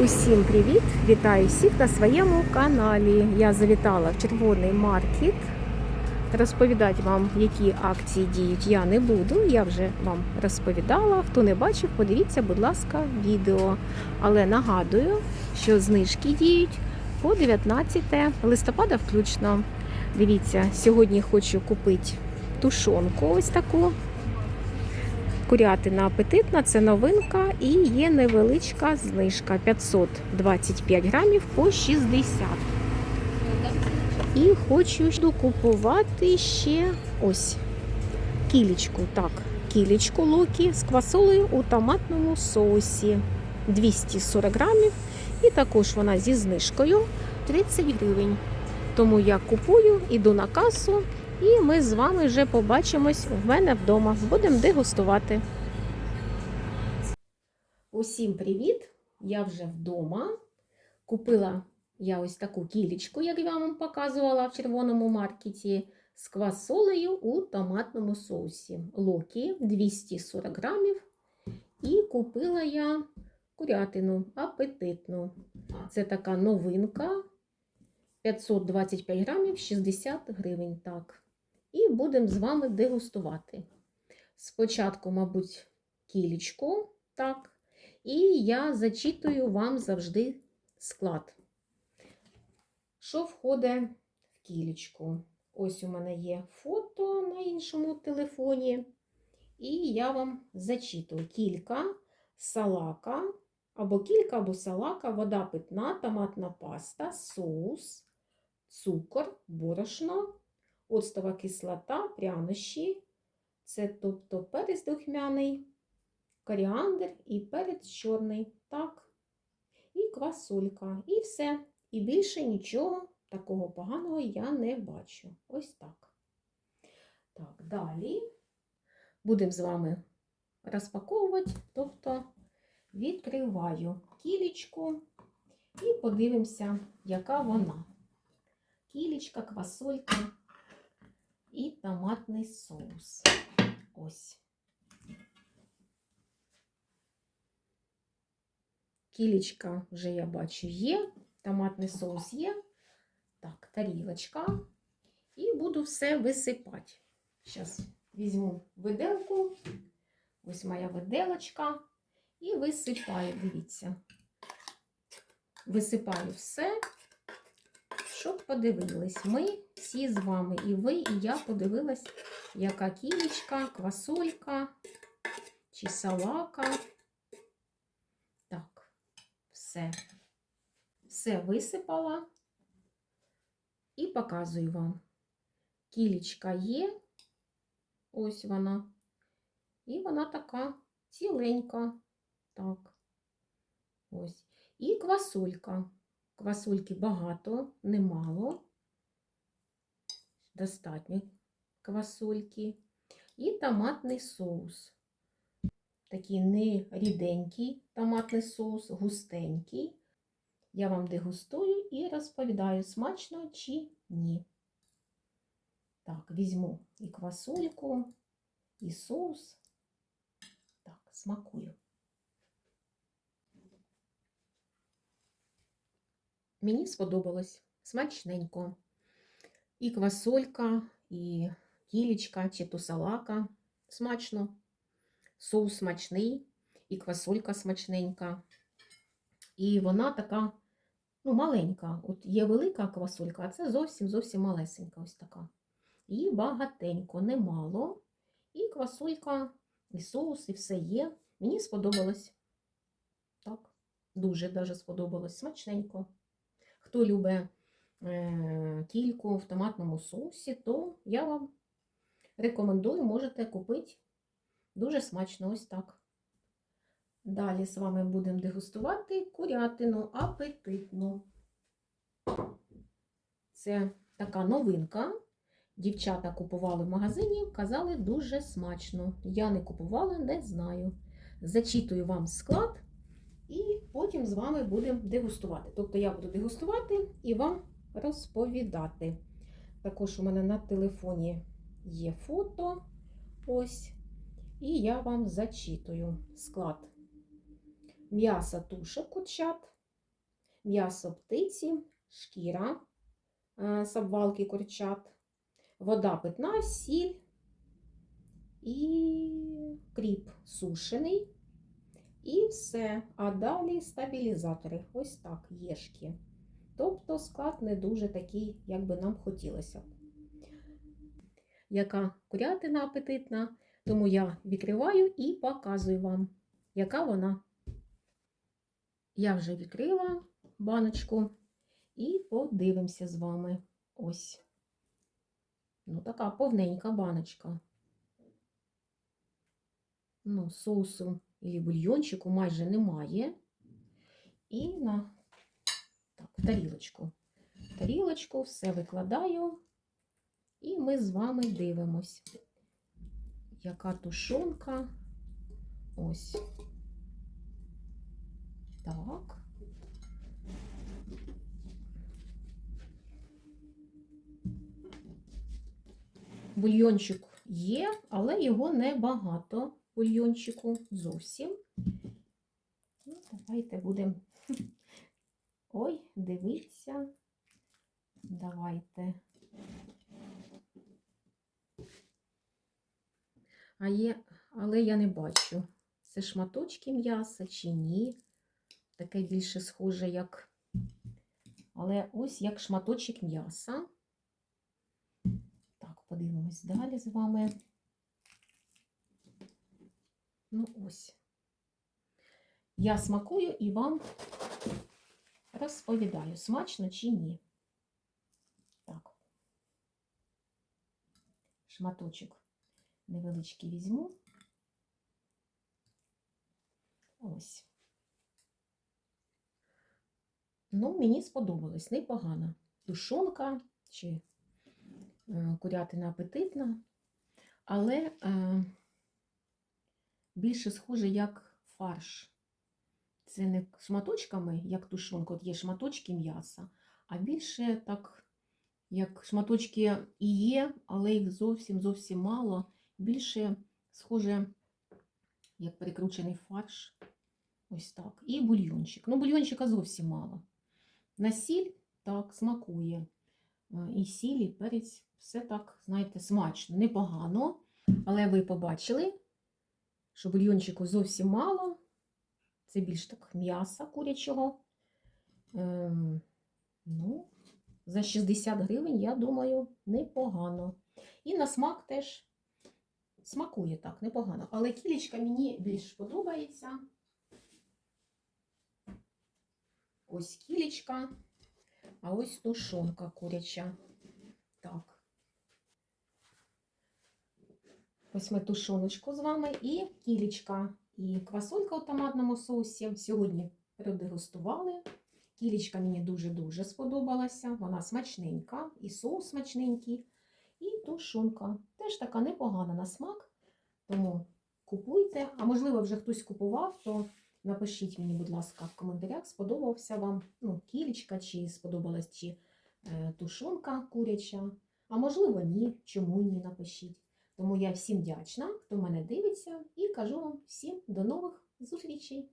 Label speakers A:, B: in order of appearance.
A: Усім привіт! Вітаю всіх на своєму каналі. Я завітала в червоний маркет. Розповідати вам, які акції діють, я не буду. Я вже вам розповідала. Хто не бачив, подивіться, будь ласка, відео. Але нагадую, що знижки діють по 19 листопада включно. Дивіться, сьогодні хочу купити тушонку ось таку. Курятина апетитна, це новинка і є невеличка знижка 525 грамів по 60. І хочу купувати ще ось кілічку. Так, кілічку луки з квасолею у томатному соусі 240 грамів. І також вона зі знижкою 30 гривень. Тому я купую, іду на касу. І ми з вами вже побачимось в мене вдома. Будемо дегустувати. Усім привіт! Я вже вдома. Купила я ось таку кілечку, як я вам показувала в червоному маркеті, з квасолею у томатному соусі. Локі 240 грамів. І купила я курятину апетитну. Це така новинка. 525 грамів 60 гривень. Так. І будемо з вами дегустувати. Спочатку, мабуть, кілечку, так. І я зачитую вам завжди склад. Що входить в кілечку? Ось у мене є фото на іншому телефоні. І я вам зачитую кілька, салака, або кілька, або салака, вода питна, томатна паста, соус, цукор, борошно, оцтова кислота, прянощі. Це тобто перець духмяний, коріандр і перець чорний. Так. І квасолька. І все. І більше нічого такого поганого я не бачу. Ось так. Так, далі будемо з вами розпаковувати, тобто відкриваю кілечку і подивимося, яка вона. Кілечка, квасолька і томатний соус. Ось. Кілечка вже я бачу є, томатний соус є. Так, тарілочка. І буду все висипати. Зараз візьму виделку. Ось моя виделочка. І висипаю, дивіться. Висипаю все, щоб подивились. Ми всі з вами, і ви, і я подивилась, яка кілечка, квасолька чи салака. Так, все. Все висипала і показую вам. Кілечка є, ось вона. І вона така ціленька. Так. Ось. І квасолька. Квасольки багато, немало. Достатньо квасольки. І томатний соус. Такий не ріденький томатний соус, густенький. Я вам дегустую і розповідаю, смачно чи ні. Так, візьму і квасольку, і соус. Так, смакую. Мені сподобалось смачненько. І квасолька, і кілечка чи тусалака. Смачно. Соус смачний, і квасолька смачненька. І вона така, ну, маленька. От є велика квасолька, а це зовсім зовсім малесенька ось така. І багатенько, немало. І квасолька, і соус, і все є. Мені сподобалось. Так, дуже даже сподобалось. Смачненько. Хто любить е, кільку в томатному соусі, то я вам рекомендую, можете купити дуже смачно ось так. Далі з вами будемо дегустувати курятину апетитну. Це така новинка. Дівчата купували в магазині, казали дуже смачно. Я не купувала, не знаю. Зачитую вам склад і потім з вами будемо дегустувати. Тобто я буду дегустувати і вам розповідати. Також у мене на телефоні є фото. Ось. І я вам зачитую склад. М'ясо тушок курчат м'ясо птиці, шкіра е, з обвалки курчат, вода питна, сіль і кріп сушений. І все. А далі стабілізатори. Ось так, єшки. Тобто склад не дуже такий, як би нам хотілося. Яка курятина апетитна, тому я відкриваю і показую вам, яка вона. Я вже відкрила баночку і подивимося з вами. Ось. Ну, така повненька баночка. Ну, соусу і бульйончику майже немає. І на так, тарілочку. В тарілочку все викладаю, і ми з вами дивимось, яка тушонка. Ось. Так. Бульйончик є, але його небагато. Бульйончику зовсім. Ну, давайте будемо. Ой, дивіться. Давайте. А є, але я не бачу, це шматочки м'яса чи ні. Таке більше схоже, як. Але ось як шматочок м'яса. Так, подивимось далі з вами. Ну, ось. Я смакую і вам розповідаю, смачно чи ні. Так. Шматочок невеличкий візьму. Ось. Ну, мені сподобалось, непогано. Тушонка чи е, курятина апетитна, але е, більше схоже як фарш. Це не шматочками, як тушонка, от є шматочки м'яса, а більше так, як шматочки і є, але їх зовсім зовсім мало. Більше схоже, як перекручений фарш. Ось так. І бульйончик. Ну, бульйончика зовсім мало. На сіль так смакує. Е, І сіль, і перець, все так, знаєте, смачно, непогано. Але ви побачили, що бульйончику зовсім мало. Це більш так м'яса курячого. Ем, ну, за 60 гривень, я думаю, непогано. І на смак теж смакує так, непогано. Але кілечка мені більш подобається. Ось кілечка, а ось тушонка куряча. Так. Ось ми тушоночку з вами і кілечка, і квасолька у томатному соусі. Сьогодні продегустували. Кілечка мені дуже-дуже сподобалася. Вона смачненька, і соус смачненький, і тушонка. Теж така непогана на смак. Тому купуйте. А можливо, вже хтось купував, то напишіть мені, будь ласка, в коментарях, сподобався вам ну, кілечка, чи сподобалась чи е, тушонка куряча. А можливо, ні. Чому ні, напишіть. Тому я всім вдячна, хто мене дивиться, і кажу вам всім до нових зустрічей!